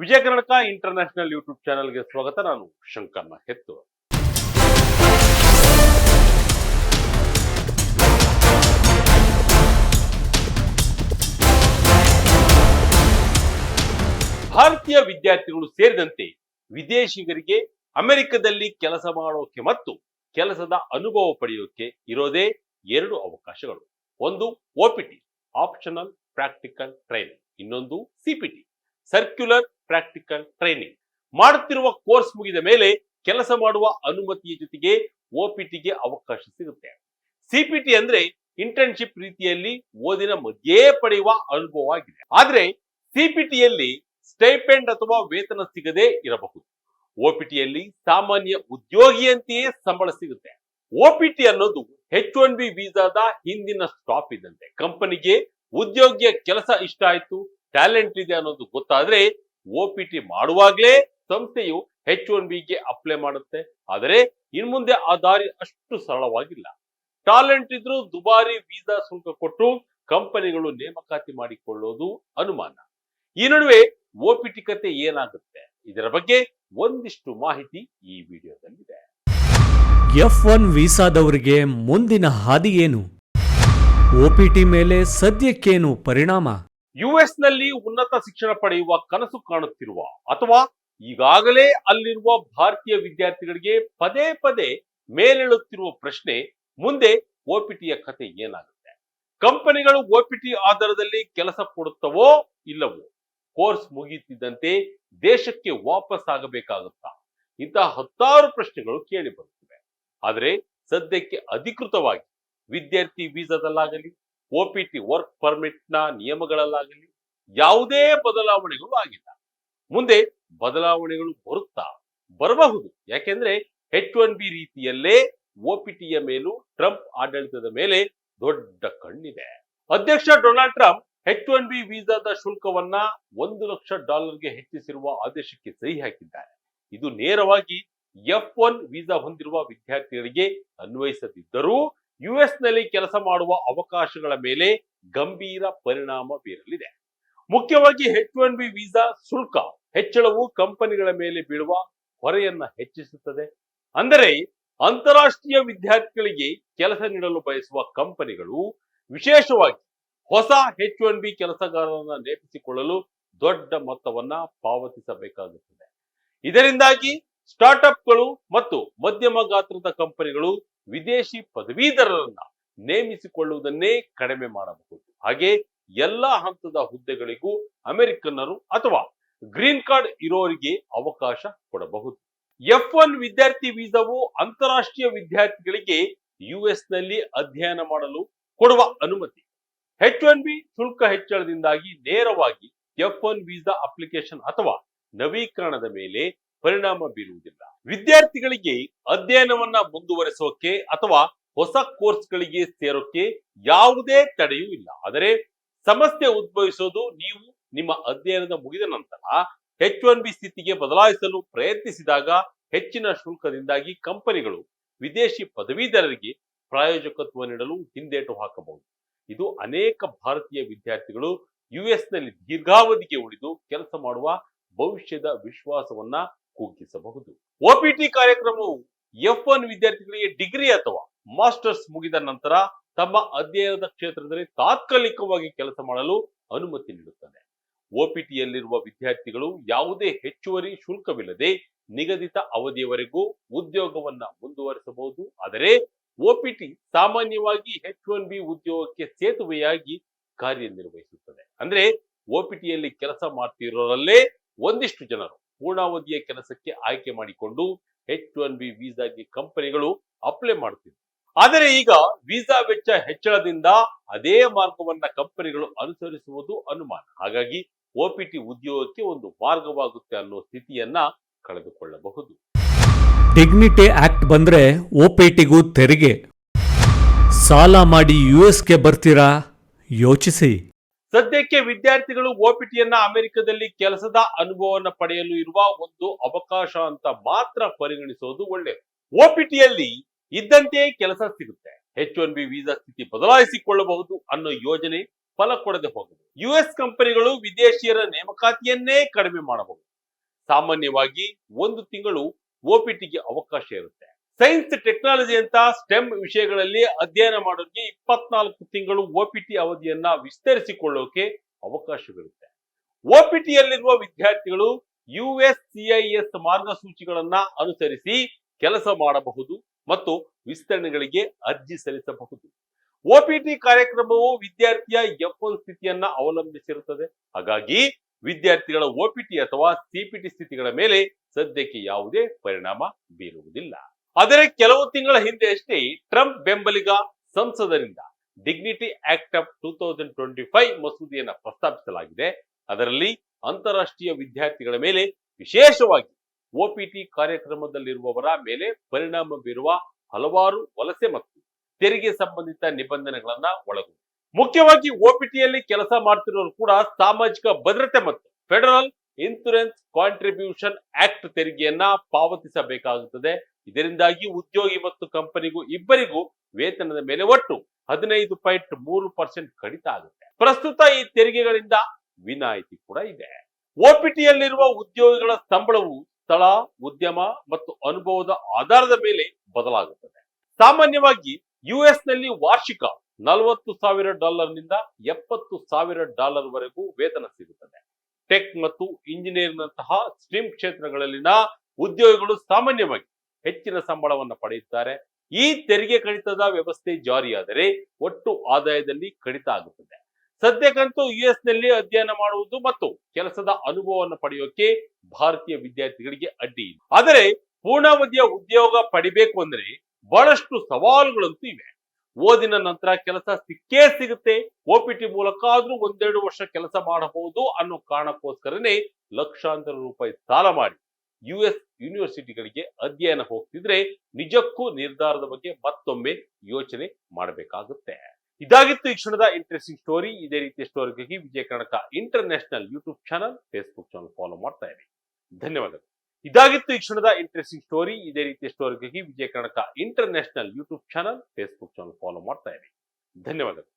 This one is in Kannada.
ವಿಜಯ ಕರ್ನಾಟಕ ಇಂಟರ್ನ್ಯಾಷನಲ್ ಯೂಟ್ಯೂಬ್ ಚಾನೆಲ್ಗೆ ಸ್ವಾಗತ. ನಾನು ಶಂಕರ್ನ ಹೆತ್ತು. ಭಾರತೀಯ ವಿದ್ಯಾರ್ಥಿಗಳು ಸೇರಿದಂತೆ ವಿದೇಶಿಗರಿಗೆ ಅಮೆರಿಕದಲ್ಲಿ ಕೆಲಸ ಮಾಡೋಕೆ ಮತ್ತು ಕೆಲಸದ ಅನುಭವ ಪಡೆಯೋಕೆ ಇರೋದೇ ಎರಡು ಅವಕಾಶಗಳು. ಒಂದು ಒಪಿಟಿ ಆಪ್ಷನಲ್ ಪ್ರಾಕ್ಟಿಕಲ್ ಟ್ರೈನಿಂಗ್. ಇನ್ನೊಂದು ಸಿಪಿಟಿ ಸರ್ಕ್ಯುಲರ್ ಪ್ರಾಕ್ಟಿಕಲ್ ಟ್ರೈನಿಂಗ್ ಮಾಡುತ್ತಿರುವ ಕೋರ್ಸ್ ಮುಗಿದ ಮೇಲೆ ಕೆಲಸ ಮಾಡುವ ಅನುಮತಿಯ ಜೊತೆಗೆ ಒಪಿಟಿಗೆ ಅವಕಾಶ ಸಿಗುತ್ತೆ. ಸಿಪಿಟಿ ಅಂದ್ರೆ ಇಂಟರ್ನ್ಶಿಪ್ ರೀತಿಯಲ್ಲಿ ಓದಿನ ಮಧ್ಯೆ ಪಡೆಯುವ ಅನುಭವ ಆಗಿದೆ. ಆದ್ರೆ ಸಿಪಿಟಿಯಲ್ಲಿ ಸ್ಟೈಪೆಂಡ್ ಅಥವಾ ವೇತನ ಸಿಗದೇ ಇರಬಹುದು. ಒಪಿಟಿಯಲ್ಲಿ ಸಾಮಾನ್ಯ ಉದ್ಯೋಗಿಯಂತೆಯೇ ಸಂಬಳ ಸಿಗುತ್ತೆ. ಒಪಿಟಿ ಅನ್ನೋದು ಹೆಚ್ ಒನ್ ಬಿ ವೀಸಾದ ಹಿಂದಿನ ಸ್ಟಾಪ್ ಇದ್ದಂತೆ. ಕಂಪನಿಗೆ ಉದ್ಯೋಗಿಯ ಕೆಲಸ ಇಷ್ಟ ಆಯ್ತು ಟ್ಯಾಲೆಂಟ್ ಇದೆ ಅನ್ನೋದು ಗೊತ್ತಾದ್ರೆ ಒಪಿಟಿ ಮಾಡುವಾಗಲೇ ಸಂಸ್ಥೆಯು ಹೆಚ್ ಒನ್ ಬಿಗೆ ಅಪ್ಲೈ ಮಾಡುತ್ತೆ. ಆದರೆ ಇನ್ ಮುಂದೆ ಆ ದಾರಿ ಅಷ್ಟು ಸರಳವಾಗಿಲ್ಲ. ಟ್ಯಾಲೆಂಟ್ ಇದ್ರೂ ದುಬಾರಿ ವೀಸಾ ಶುಲ್ಕ ಕೊಟ್ಟು ಕಂಪನಿಗಳು ನೇಮಕಾತಿ ಮಾಡಿಕೊಳ್ಳೋದು ಅನುಮಾನ. ಈ ನಡುವೆ ಒಪಿಟಿ ಕತೆ ಏನಾಗುತ್ತೆ? ಇದರ ಬಗ್ಗೆ ಒಂದಿಷ್ಟು ಮಾಹಿತಿ ಈ ವಿಡಿಯೋದಲ್ಲಿದೆ. ಎಫ್ ಒನ್ ವೀಸಾದವರಿಗೆ ಮುಂದಿನ ಹಾದಿ ಏನು? ಒಪಿಟಿ ಮೇಲೆ ಸದ್ಯಕ್ಕೇನು ಪರಿಣಾಮ? ಯುಎಸ್ನಲ್ಲಿ ಉನ್ನತ ಶಿಕ್ಷಣ ಪಡೆಯುವ ಕನಸು ಕಾಣುತ್ತಿರುವ ಅಥವಾ ಈಗಾಗಲೇ ಅಲ್ಲಿರುವ ಭಾರತೀಯ ವಿದ್ಯಾರ್ಥಿಗಳಿಗೆ ಪದೇ ಪದೇ ಮೇಲೇಳುತ್ತಿರುವ ಪ್ರಶ್ನೆ, ಮುಂದೆ ಒಪಿಟಿಯ ಕತೆ ಏನಾಗುತ್ತೆ? ಕಂಪನಿಗಳು ಒಪಿಟಿ ಆಧಾರದಲ್ಲಿ ಕೆಲಸ ಕೊಡುತ್ತವೋ ಇಲ್ಲವೋ? ಕೋರ್ಸ್ ಮುಗಿಯುತ್ತಿದ್ದಂತೆ ದೇಶಕ್ಕೆ ವಾಪಸ್ ಆಗಬೇಕಾಗುತ್ತಾ? ಇಂತಹ ಹತ್ತಾರು ಪ್ರಶ್ನೆಗಳು ಕೇಳಿ ಬರುತ್ತಿವೆ. ಆದರೆ ಸದ್ಯಕ್ಕೆ ಅಧಿಕೃತವಾಗಿ ವಿದ್ಯಾರ್ಥಿ ವೀಸಾದಲ್ಲಾಗಲಿ ಒಪಿಟಿ ವರ್ಕ್ ಪರ್ಮಿಟ್ನ ನಿಯಮಗಳಲ್ಲಾಗಲಿ ಯಾವುದೇ ಬದಲಾವಣೆಗಳು ಆಗಿಲ್ಲ. ಮುಂದೆ ಬದಲಾವಣೆಗಳು ಬರುತ್ತಾ ಬರಬಹುದು. ಯಾಕೆಂದ್ರೆ ಹೆಚ್ ಒನ್ ಬಿ ರೀತಿಯಲ್ಲೇ ಒಪಿಟಿಯ ಮೇಲೂ ಟ್ರಂಪ್ ಆಡಳಿತದ ಮೇಲೆ ದೊಡ್ಡ ಕಣ್ಣಿದೆ. ಅಧ್ಯಕ್ಷ Donald Trump H one B ವೀಸಾದ ಶುಲ್ಕವನ್ನ ಒಂದು ಲಕ್ಷ ಡಾಲರ್ಗೆ ಹೆಚ್ಚಿಸಿರುವ ಆದೇಶಕ್ಕೆ ಸಹಿ ಹಾಕಿದ್ದಾರೆ. ಇದು ನೇರವಾಗಿ ಎಫ್ ಒನ್ ವೀಸಾ ಹೊಂದಿರುವ ವಿದ್ಯಾರ್ಥಿಗಳಿಗೆ ಅನ್ವಯಿಸದಿದ್ದರೂ ಯುಎಸ್ನಲ್ಲಿ ಕೆಲಸ ಮಾಡುವ ಅವಕಾಶಗಳ ಮೇಲೆ ಗಂಭೀರ ಪರಿಣಾಮ ಬೀರಲಿದೆ. ಮುಖ್ಯವಾಗಿ ಹೆಚ್ ಒನ್ ಬಿ ವೀಸಾ ಶುಲ್ಕ, ಹೆಚ್ಚಳವು ಕಂಪನಿಗಳ ಮೇಲೆ ಬೀಳುವ ಹೊರೆಯನ್ನ ಹೆಚ್ಚಿಸುತ್ತದೆ. ಅಂದರೆ ಅಂತಾರಾಷ್ಟ್ರೀಯ ವಿದ್ಯಾರ್ಥಿಗಳಿಗೆ ಕೆಲಸ ನೀಡಲು ಬಯಸುವ ಕಂಪನಿಗಳು ವಿಶೇಷವಾಗಿ ಹೊಸ ಹೆಚ್ ಒನ್ ಬಿ ಕೆಲಸಗಾರರನ್ನ ನೇಮಿಸಿಕೊಳ್ಳಲು ದೊಡ್ಡ ಮೊತ್ತವನ್ನ ಪಾವತಿಸಬೇಕಾಗುತ್ತದೆ. ಇದರಿಂದಾಗಿ ಸ್ಟಾರ್ಟ್ಅಪ್ಗಳು ಮತ್ತು ಮಧ್ಯಮ ಗಾತ್ರದ ಕಂಪನಿಗಳು ವಿದೇಶಿ ಪದವೀಧರರನ್ನ ನೇಮಿಸಿಕೊಳ್ಳುವುದನ್ನೇ ಕಡಿಮೆ ಮಾಡಬಹುದು. ಹಾಗೆ ಎಲ್ಲಾ ಹಂತದ ಹುದ್ದೆಗಳಿಗೂ ಅಮೆರಿಕನ್ನರು ಅಥವಾ ಗ್ರೀನ್ ಕಾರ್ಡ್ ಇರೋರಿಗೆ ಅವಕಾಶ ಕೊಡಬಹುದು. ಎಫ್ ಒನ್ ವಿದ್ಯಾರ್ಥಿ ವೀಸಾವು ಅಂತಾರಾಷ್ಟ್ರೀಯ ವಿದ್ಯಾರ್ಥಿಗಳಿಗೆ ಯುಎಸ್ನಲ್ಲಿ ಅಧ್ಯಯನ ಮಾಡಲು ಕೊಡುವ ಅನುಮತಿ. ಹೆಚ್ ಒನ್ ಬಿ ಶುಲ್ಕ ಹೆಚ್ಚಳದಿಂದಾಗಿ ನೇರವಾಗಿ ಎಫ್ ಒನ್ ವೀಸಾ ಅಪ್ಲಿಕೇಶನ್ ಅಥವಾ ನವೀಕರಣದ ಮೇಲೆ ಪರಿಣಾಮ ಬೀರುವುದಿಲ್ಲ. ವಿದ್ಯಾರ್ಥಿಗಳಿಗೆ ಅಧ್ಯಯನವನ್ನ ಮುಂದುವರೆಸೋಕೆ ಅಥವಾ ಹೊಸ ಕೋರ್ಸ್ಗಳಿಗೆ ಸೇರೋಕೆ ಯಾವುದೇ ತಡೆಯೂ ಇಲ್ಲ. ಆದರೆ ಸಮಸ್ಯೆ ಉದ್ಭವಿಸೋದು ನೀವು ನಿಮ್ಮ ಅಧ್ಯಯನದ ಮುಗಿದ ನಂತರ ಹೆಚ್ ಒನ್ ಬಿ ಸ್ಥಿತಿಗೆ ಬದಲಾಯಿಸಲು ಪ್ರಯತ್ನಿಸಿದಾಗ ಹೆಚ್ಚಿನ ಶುಲ್ಕದಿಂದಾಗಿ ಕಂಪನಿಗಳು ವಿದೇಶಿ ಪದವೀಧರರಿಗೆ ಪ್ರಾಯೋಜಕತ್ವ ನೀಡಲು ಹಿಂದೇಟು ಹಾಕಬಹುದು. ಇದು ಅನೇಕ ಭಾರತೀಯ ವಿದ್ಯಾರ್ಥಿಗಳು ಯುಎಸ್ನಲ್ಲಿ ದೀರ್ಘಾವಧಿಗೆ ಉಳಿದು ಕೆಲಸ ಮಾಡುವ ಭವಿಷ್ಯದ ವಿಶ್ವಾಸವನ್ನ ಕುಗ್ಗಿಸಬಹುದು ಒಪಿಟಿ ಕಾರ್ಯಕ್ರಮವು ಎಫ್ ಒನ್ ವಿದ್ಯಾರ್ಥಿಗಳಿಗೆ ಡಿಗ್ರಿ ಅಥವಾ ಮಾಸ್ಟರ್ಸ್ ಮುಗಿದ ನಂತರ ತಮ್ಮ ಅಧ್ಯಯನದ ಕ್ಷೇತ್ರದಲ್ಲಿ ತಾತ್ಕಾಲಿಕವಾಗಿ ಕೆಲಸ ಮಾಡಲು ಅನುಮತಿ ನೀಡುತ್ತದೆ. ಒಪಿಟಿಯಲ್ಲಿರುವ ವಿದ್ಯಾರ್ಥಿಗಳು ಯಾವುದೇ ಹೆಚ್ಚುವರಿ ಶುಲ್ಕವಿಲ್ಲದೆ ನಿಗದಿತ ಅವಧಿಯವರೆಗೂ ಉದ್ಯೋಗವನ್ನ ಮುಂದುವರಿಸಬಹುದು. ಆದರೆ ಒಪಿಟಿ ಸಾಮಾನ್ಯವಾಗಿ ಎಚ್ ಒನ್ ಬಿ ಉದ್ಯೋಗಕ್ಕೆ ಸೇತುವೆಯಾಗಿ ಕಾರ್ಯನಿರ್ವಹಿಸುತ್ತದೆ. ಅಂದ್ರೆ ಒಪಿಟಿಯಲ್ಲಿ ಕೆಲಸ ಮಾಡ್ತಿರೋರಲ್ಲೇ ಒಂದಿಷ್ಟು ಜನರು ಪೂರ್ಣಾವಧಿಯ ಕೆಲಸಕ್ಕೆ ಆಯ್ಕೆ ಮಾಡಿಕೊಂಡು ಎಚ್ ಒನ್ ಬಿ ವೀಸಾಗೆ ಕಂಪನಿಗಳು ಅಪ್ಲೈ ಮಾಡುತ್ತಿವೆ. ಆದರೆ ಈಗ ವೀಸಾ ವೆಚ್ಚ ಹೆಚ್ಚಳದಿಂದ ಅದೇ ಮಾರ್ಗವನ್ನ ಕಂಪನಿಗಳು ಅನುಸರಿಸುವುದು ಅನುಮಾನ. ಹಾಗಾಗಿ ಒಪಿಟಿ ಉದ್ಯೋಗಕ್ಕೆ ಒಂದು ಮಾರ್ಗವಾಗುತ್ತೆ ಅನ್ನೋ ಸ್ಥಿತಿಯನ್ನ ಕಳೆದುಕೊಳ್ಳಬಹುದು. ಡಿಗ್ನಿಟಿ ಆಕ್ಟ್ ಬಂದ್ರೆ ಒಪಿಟಿಗೂ ತೆರಿಗೆ. ಸಾಲ ಮಾಡಿ ಯು ಎಸ್ಗೆ ಬರ್ತೀರಾ? ಯೋಚಿಸಿ. ಸದ್ಯಕ್ಕೆ ವಿದ್ಯಾರ್ಥಿಗಳು ಒಪಿಟಿಯನ್ನ ಅಮೆರಿಕದಲ್ಲಿ ಕೆಲಸದ ಅನುಭವವನ್ನು ಪಡೆಯಲು ಇರುವ ಒಂದು ಅವಕಾಶ ಅಂತ ಮಾತ್ರ ಪರಿಗಣಿಸೋದು ಒಳ್ಳೆಯದು ಒಪಿಟಿಯಲ್ಲಿ ಇದ್ದಂತೆಯೇ ಕೆಲಸ ಸಿಗುತ್ತೆ. ಎಚ್ ಒನ್ ಬಿ ವೀಸಾ ಸ್ಥಿತಿ ಬದಲಾಯಿಸಿಕೊಳ್ಳಬಹುದು ಅನ್ನೋ ಯೋಜನೆ ಫಲ ಕೊಡದೆ ಹೋಗಬಹುದು ಯುಎಸ್ ಕಂಪನಿಗಳು ವಿದೇಶಿಯರ ನೇಮಕಾತಿಯನ್ನೇ ಕಡಿಮೆ ಮಾಡಬಹುದು. ಸಾಮಾನ್ಯವಾಗಿ ಒಂದು ತಿಂಗಳು ಒಪಿಟಿಗೆ ಅವಕಾಶ ಇರುತ್ತೆ. ಸೈನ್ಸ್ ಟೆಕ್ನಾಲಜಿ ಅಂತ ಸ್ಟೆಮ್ ವಿಷಯಗಳಲ್ಲಿ ಅಧ್ಯಯನ ಮಾಡೋಕೆ ಇಪ್ಪತ್ನಾಲ್ಕು ತಿಂಗಳು ಒಪಿಟಿ ಅವಧಿಯನ್ನ ವಿಸ್ತರಿಸಿಕೊಳ್ಳೋಕೆ ಅವಕಾಶವಿರುತ್ತೆ. ಒಪಿಟಿಯಲ್ಲಿರುವ ವಿದ್ಯಾರ್ಥಿಗಳು ಯುಎಸ್ಸಿಐಎಸ್ ಮಾರ್ಗಸೂಚಿಗಳನ್ನ ಅನುಸರಿಸಿ ಕೆಲಸ ಮಾಡಬಹುದು ಮತ್ತು ವಿಸ್ತರಣೆಗಳಿಗೆ ಅರ್ಜಿ ಸಲ್ಲಿಸಬಹುದು. ಒಪಿಟಿ ಕಾರ್ಯಕ್ರಮವು ವಿದ್ಯಾರ್ಥಿಯ ಎಫ್ ಒನ್ ಸ್ಥಿತಿಯನ್ನ ಅವಲಂಬಿಸಿರುತ್ತದೆ. ಹಾಗಾಗಿ ವಿದ್ಯಾರ್ಥಿಗಳ ಒಪಿಟಿ ಅಥವಾ ಸಿಪಿಟಿ ಸ್ಥಿತಿಗಳ ಮೇಲೆ ಸದ್ಯಕ್ಕೆ ಯಾವುದೇ ಪರಿಣಾಮ ಬೀರುವುದಿಲ್ಲ. ಆದರೆ ಕೆಲವು ತಿಂಗಳ ಹಿಂದೆ ಅಷ್ಟೇ ಟ್ರಂಪ್ ಬೆಂಬಲಿಗ ಸಂಸದರಿಂದ dignity act of two thousand twenty five ಮಸೂದೆಯನ್ನು ಪ್ರಸ್ತಾಪಿಸಲಾಗಿದೆ. ಅದರಲ್ಲಿ ಅಂತಾರಾಷ್ಟ್ರೀಯ ವಿದ್ಯಾರ್ಥಿಗಳ ಮೇಲೆ ವಿಶೇಷವಾಗಿ ಒಪಿಟಿ ಕಾರ್ಯಕ್ರಮದಲ್ಲಿರುವವರ ಮೇಲೆ ಪರಿಣಾಮ ಬೀರುವ ಹಲವಾರು ವಲಸೆ ಮತ್ತು ತೆರಿಗೆ ಸಂಬಂಧಿತ ನಿಬಂಧನೆಗಳನ್ನ ಒಳಗೊಂಡಿದೆ. ಮುಖ್ಯವಾಗಿ ಒಪಿಟಿಯಲ್ಲಿ ಕೆಲಸ ಮಾಡ್ತಿರೋರು ಕೂಡ ಸಾಮಾಜಿಕ ಭದ್ರತೆ ಮತ್ತು ಫೆಡರಲ್ ಇನ್ಸೂರೆನ್ಸ್ ಕಾಂಟ್ರಿಬ್ಯೂಷನ್ ಆಕ್ಟ್ ತೆರಿಗೆಯನ್ನ ಪಾವತಿಸಬೇಕಾಗುತ್ತದೆ. ಇದರಿಂದಾಗಿ ಉದ್ಯೋಗಿ ಮತ್ತು ಕಂಪನಿಗೂ ಇಬ್ಬರಿಗೂ ವೇತನದ ಮೇಲೆ ಒಟ್ಟು ಹದಿನೈದು ಪಾಯಿಂಟ್ ಮೂರು ಪರ್ಸೆಂಟ್ ಕಡಿತ ಆಗುತ್ತೆ. ಪ್ರಸ್ತುತ ಈ ತೆರಿಗೆಗಳಿಂದ ವಿನಾಯಿತಿ ಕೂಡ ಇದೆ. ಒಪಿಟಿಯಲ್ಲಿರುವ ಉದ್ಯೋಗಿಗಳ ಸಂಬಳವು ಸ್ಥಳ, ಉದ್ಯಮ ಮತ್ತು ಅನುಭವದ ಆಧಾರದ ಮೇಲೆ ಬದಲಾಗುತ್ತದೆ. ಸಾಮಾನ್ಯವಾಗಿ ಯುಎಸ್ನಲ್ಲಿ ವಾರ್ಷಿಕ ನಲವತ್ತು ಸಾವಿರ ಡಾಲರ್ನಿಂದ ಎಪ್ಪತ್ತು ಸಾವಿರ ಡಾಲರ್ ವರೆಗೂ ವೇತನ ಸಿಗುತ್ತದೆ. ಟೆಕ್ ಮತ್ತು ಇಂಜಿನಿಯರಿಂಗ್ ನಂತಹ ಸ್ಟ್ರೀಮ್ ಕ್ಷೇತ್ರಗಳಲ್ಲಿನ ಉದ್ಯೋಗಿಗಳು ಸಾಮಾನ್ಯವಾಗಿ ಹೆಚ್ಚಿನ ಸಂಬಳವನ್ನು ಪಡೆಯುತ್ತಾರೆ. ಈ ತೆರಿಗೆ ಕಡಿತದ ವ್ಯವಸ್ಥೆ ಜಾರಿಯಾದರೆ ಒಟ್ಟು ಆದಾಯದಲ್ಲಿ ಕಡಿತ ಆಗುತ್ತದೆ. ಸದ್ಯಕ್ಕಂತೂ ಯುಎಸ್ನಲ್ಲಿ ಅಧ್ಯಯನ ಮಾಡುವುದು ಮತ್ತು ಕೆಲಸದ ಅನುಭವವನ್ನು ಪಡೆಯೋಕೆ ಭಾರತೀಯ ವಿದ್ಯಾರ್ಥಿಗಳಿಗೆ ಅಡ್ಡಿ ಇಲ್ಲ. ಆದರೆ ಪೂರ್ಣಾವಧಿಯ ಉದ್ಯೋಗ ಪಡಿಬೇಕು ಅಂದ್ರೆ ಬಹಳಷ್ಟು ಸವಾಲುಗಳಂತೂ ಇವೆ. ಓದಿನ ನಂತರ ಕೆಲಸ ಸಿಕ್ಕೇ ಸಿಗುತ್ತೆ. ಒಪಿಟಿ ಮೂಲಕ ಆದ್ರೂ ಒಂದೆರಡು ವರ್ಷ ಕೆಲಸ ಮಾಡಬಹುದು ಅನ್ನೋ ಕಾರಣಕ್ಕೋಸ್ಕರನೇ ಲಕ್ಷಾಂತರ ರೂಪಾಯಿ ಸಾಲ ಮಾಡಿ ಯುಎಸ್ ಯೂನಿವರ್ಸಿಟಿಗಳಿಗೆ ಅಧ್ಯಯನ ಹೋಗ್ತಿದ್ರೆ ನಿಜಕ್ಕೂ ನಿರ್ಧಾರದ ಬಗ್ಗೆ ಮತ್ತೊಮ್ಮೆ ಯೋಚನೆ ಮಾಡಬೇಕಾಗುತ್ತೆ. ಇದಾಗಿತ್ತು ಈ ಕ್ಷಣದ ಇಂಟ್ರೆಸ್ಟಿಂಗ್ ಸ್ಟೋರಿ ಇದೇ ರೀತಿಯ ಸ್ಟೋರಿಗಾಗಿ Vijaya Karnataka international YouTube channel Facebook channel follow ಮಾಡ್ತಾ ಇರಿ. ಧನ್ಯವಾದಗಳು. ಇದಾಗಿತ್ತು ಈ ಕ್ಷಣದ ಇಂಟ್ರೆಸ್ಟಿಂಗ್ ಸ್ಟೋರಿ ಇದೇ ರೀತಿಯ ಸ್ಟೋರಿಗಾಗಿ Vijaya Karnataka international YouTube channel Facebook channel follow ಮಾಡ್ತಾ ಇರಿ. ಧನ್ಯವಾದಗಳು.